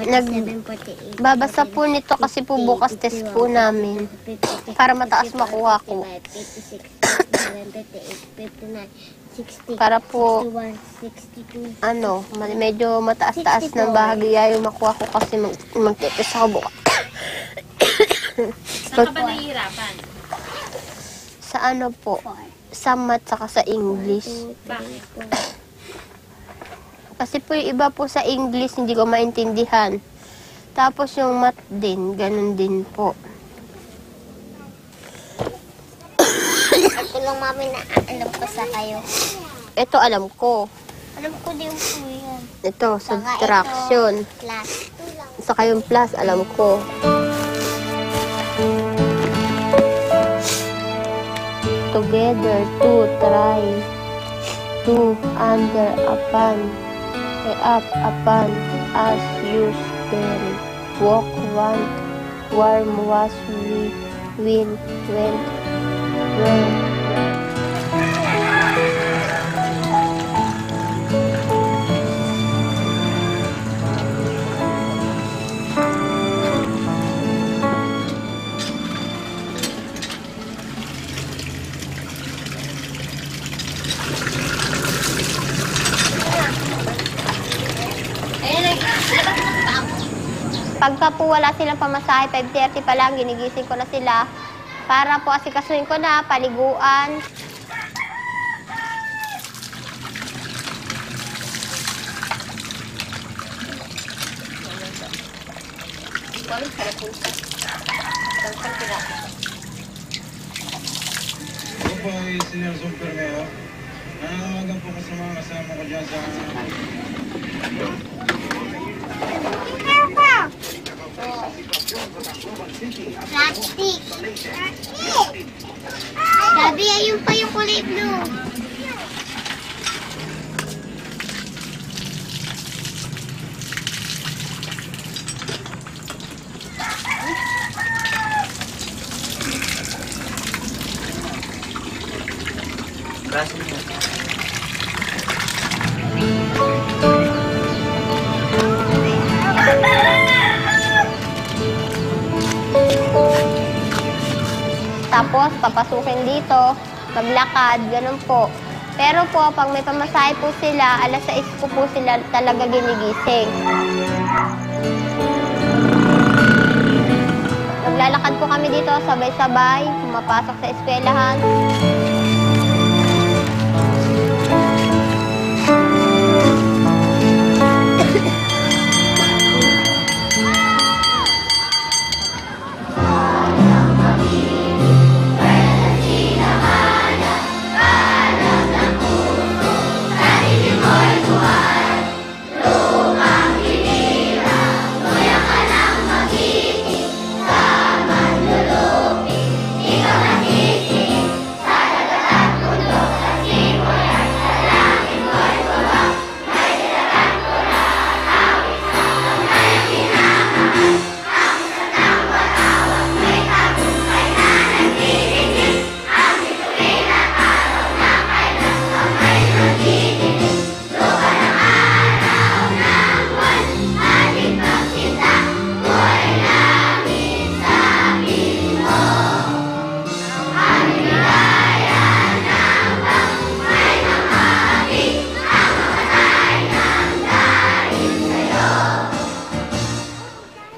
Nag- 47, 48, babasa po nito kasi po bukas test po namin. Para mataas makuha ko. 56, 57, 58, 59, 60, Para po 61, 62, ano, medyo mataas-taas ng bahagya yung makuha ko kasi mag magtitis ako bukas. Saan ka ba nahihirapan? sa ano po, sa math saka sa English. Bakit? Kasi po yung iba po sa English hindi ko maintindihan. Tapos yung math din, ganun din po. Ako lang mami na alam ko sa kayo. Ito alam ko. Alam ko din po yan. Ito, subtraction. ito, Plus. Saka yung plus, alam ko. Together, to, try. To, under, upon. up upon us you spell. Walk one warm was we wind went round. Pagka po wala silang pamasahe, 5.30 pa lang, ginigising ko na sila. Para po asikasuhin ko na, paliguan. Ako po ay Senior Supermeo. Nananawagan po ko sa mga kasama ko dyan sa... Plastic. Plastic. Sabi, ayun pa yung kulay blue. Tapos, papasukin dito, maglakad, ganun po. Pero po, pag may pamasahe po sila, alas 6 ko po sila talaga ginigising. Naglalakad po kami dito, sabay-sabay, mapasok sa eskwelahan.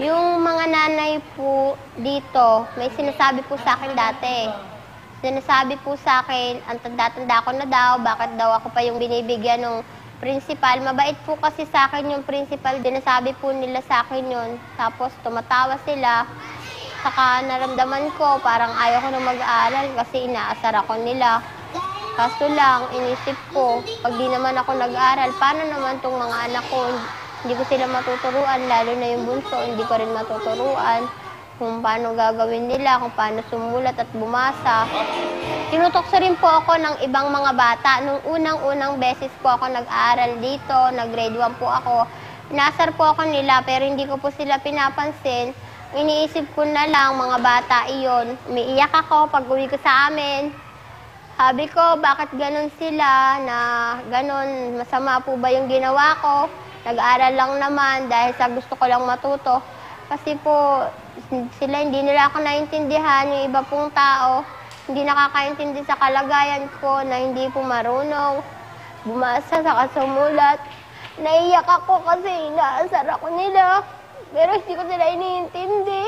Yung mga nanay po dito, may sinasabi po sa akin dati. Sinasabi po sa akin, ang tanda-tanda ko na daw, bakit daw ako pa yung binibigyan ng principal. Mabait po kasi sa akin yung principal, dinasabi po nila sa akin yun. Tapos tumatawa sila. Saka naramdaman ko, parang ayaw ko na mag-aaral kasi inaasar ako nila. Kaso lang, inisip ko, pag di naman ako nag-aral, paano naman tong mga anak ko? Hindi ko sila matuturuan, lalo na yung bunso, hindi ko rin matuturuan kung paano gagawin nila, kung paano sumulat at bumasa. Tinutokso rin po ako ng ibang mga bata. Nung unang-unang beses po ako nag-aral dito, nag-grade 1 po ako. Nasar po ako nila pero hindi ko po sila pinapansin. Iniisip ko na lang mga bata iyon. Umiiyak ako pag uwi ko sa amin. Sabi ko, bakit ganon sila na ganon, masama po ba yung ginawa ko? Nag-aaral lang naman dahil sa gusto ko lang matuto. Kasi po, sila hindi nila ako naintindihan, yung iba pong tao, hindi nakakaintindi sa kalagayan ko na hindi po marunong bumasa sa kasumulat. Naiyak ako kasi inaasar ako nila. Pero hindi ko sila iniintindi.